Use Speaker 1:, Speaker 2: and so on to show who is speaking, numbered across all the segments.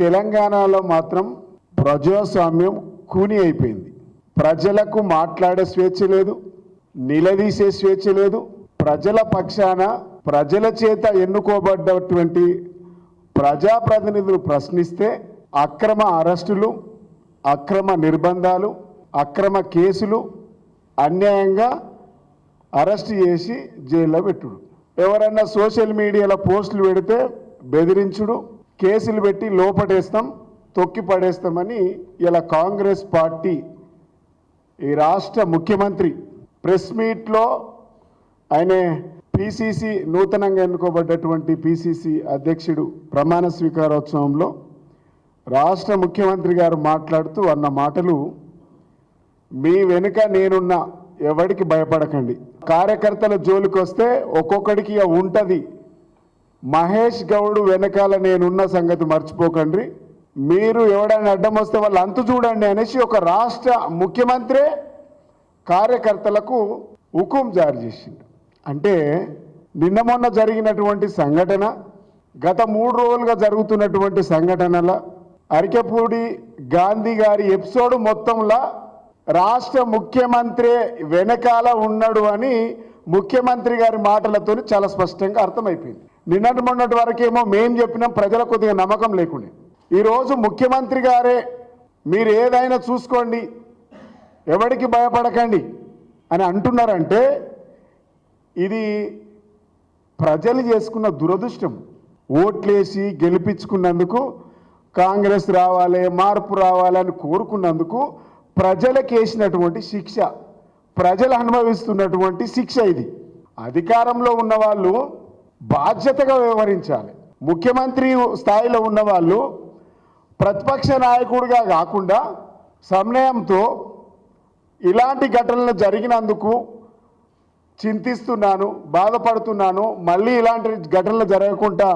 Speaker 1: తెలంగాణలో మాత్రం ప్రజాస్వామ్యం కూని అయిపోయింది. ప్రజలకు మాట్లాడే స్వేచ్ఛ లేదు నిలదీసే స్వేచ్ఛ లేదు. ప్రజల పక్షాన ప్రజల చేత ఎన్నుకోబడ్డటువంటి ప్రజాప్రతినిధులు ప్రశ్నిస్తే అక్రమ అరెస్టులు అక్రమ నిర్బంధాలు అక్రమ కేసులు అన్యాయంగా అరెస్ట్ చేసి జైల్లో పెట్టుడు. ఎవరన్నా సోషల్ మీడియాలో పోస్టులు పెడితే బెదిరించుడు. కేసులు పెట్టి లోపడేస్తాం తొక్కి పడేస్తామని ఇలా కాంగ్రెస్ పార్టీ ఈ రాష్ట్ర ముఖ్యమంత్రి ప్రెస్ మీట్లో ఆయన పిసిసి నూతనంగా ఎన్నుకోబడ్డటువంటి పిసిసి అధ్యక్షుడు ప్రమాణ స్వీకారోత్సవంలో రాష్ట్ర ముఖ్యమంత్రి గారు మాట్లాడుతూ అన్న మాటలు మీ వెనుక నేనున్న ఎవడికి భయపడకండి. కార్యకర్తల జోలికి వస్తే ఒక్కొక్కడికి ఉంటుంది మహేష్ గౌడ్ వెనకాల నేనున్న సంగతి మర్చిపోకండి. మీరు ఎవడైనా అడ్డం వస్తే వాళ్ళు అంతు చూడండి అనేసి ఒక రాష్ట్ర ముఖ్యమంత్రి కార్యకర్తలకు హుకుం జారీ చేసిండు. అంటే నిన్న మొన్న జరిగినటువంటి సంఘటన గత మూడు రోజులుగా జరుగుతున్నటువంటి సంఘటనల అరికెపూడి గాంధీ గారి ఎపిసోడ్ మొత్తంలో రాష్ట్ర ముఖ్యమంత్రి వెనకాల ఉన్నాడు అని ముఖ్యమంత్రి గారి మాటలతో చాలా స్పష్టంగా అర్థమైపోయింది. నిన్నటి మొన్నటి వరకేమో మేం చెప్పినాం ప్రజల కొద్దిగా నమ్మకం లేకుండే. ఈరోజు ముఖ్యమంత్రి గారే మీరు ఏదైనా చూసుకోండి ఎవరికి భయపడకండి అని అంటున్నారంటే ఇది ప్రజలు చేసుకున్న దురదృష్టం. ఓట్లేసి గెలిపించుకున్నందుకు కాంగ్రెస్ రావాలి మార్పు రావాలి అని కోరుకున్నందుకు ప్రజలకు వేసినటువంటి శిక్ష ప్రజలు అనుభవిస్తున్నటువంటి శిక్ష ఇది. అధికారంలో ఉన్న వాళ్ళు బాధ్యతగా వ్యవహరించాలి. ముఖ్యమంత్రి స్థాయిలో ఉన్న వాళ్ళు ప్రతిపక్ష నాయకుడిగా కాకుండా సమన్వయంతో ఇలాంటి ఘటనలు జరిగినందుకు చింతిస్తున్నాను బాధపడుతున్నాను మళ్ళీ ఇలాంటి ఘటనలు జరగకుండా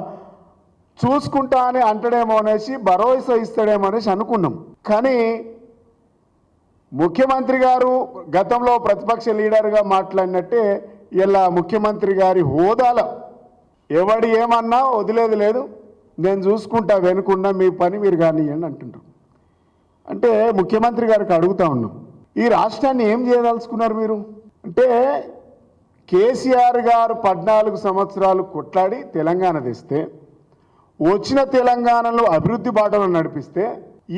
Speaker 1: చూసుకుంటా అని అంటడేమో అనేసి భరోసా ఇస్తాడేమో అనేసి అనుకున్నాం. కానీ ముఖ్యమంత్రి గారు గతంలో ప్రతిపక్ష లీడర్గా మాట్లాడినట్టే ఇలా ముఖ్యమంత్రి గారి హోదాలో ఎవడు ఏమన్నా వదిలేది లేదు. నేను చూసుకుంటా వెనుకున్నా మీ పని మీరు కానివ్వండి అంటుంటారు అంటే ముఖ్యమంత్రి గారికి అడుగుతా ఉన్నాం. ఈ రాష్ట్రాన్ని ఏం చేయదలుచుకున్నారు మీరు? అంటే కేసీఆర్ గారు పద్నాలుగు సంవత్సరాలు కొట్లాడి తెలంగాణ తెస్తే వచ్చిన తెలంగాణలో అభివృద్ధి బాటలో నడిపిస్తే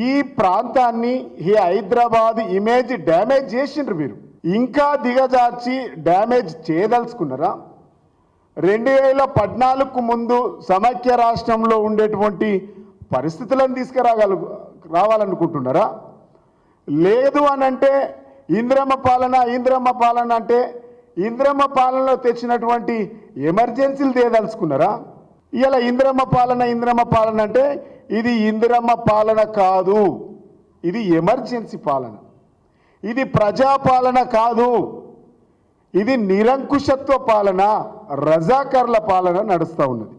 Speaker 1: ఈ ప్రాంతాన్ని ఈ హైదరాబాద్ ఇమేజ్ డ్యామేజ్ చేసిండ్రు మీరు. ఇంకా దిగజార్చి డ్యామేజ్ చేయదలుచుకున్నారా? రెండు వేల పద్నాలుగుకు ముందు సమైక్య రాష్ట్రంలో ఉండేటువంటి పరిస్థితులను తీసుకురాగల రావాలనుకుంటున్నారా? లేదు అని అంటే ఇంద్రమ్మ పాలన ఇంద్రమ్మ పాలన అంటే ఇంద్రమ్మ పాలనలో తెచ్చినటువంటి ఎమర్జెన్సీలు తేదలుచుకున్నారా? ఇలా ఇంద్రమ్మ పాలన ఇంద్రమ్మ పాలన అంటే ఇది ఇంద్రమ్మ పాలన కాదు. ఇది ఎమర్జెన్సీ పాలన. ఇది ప్రజాపాలన కాదు. ఇది నిరంకుశత్వ పాలన. రజాకర్ల పాలన నడుస్తూ ఉన్నది.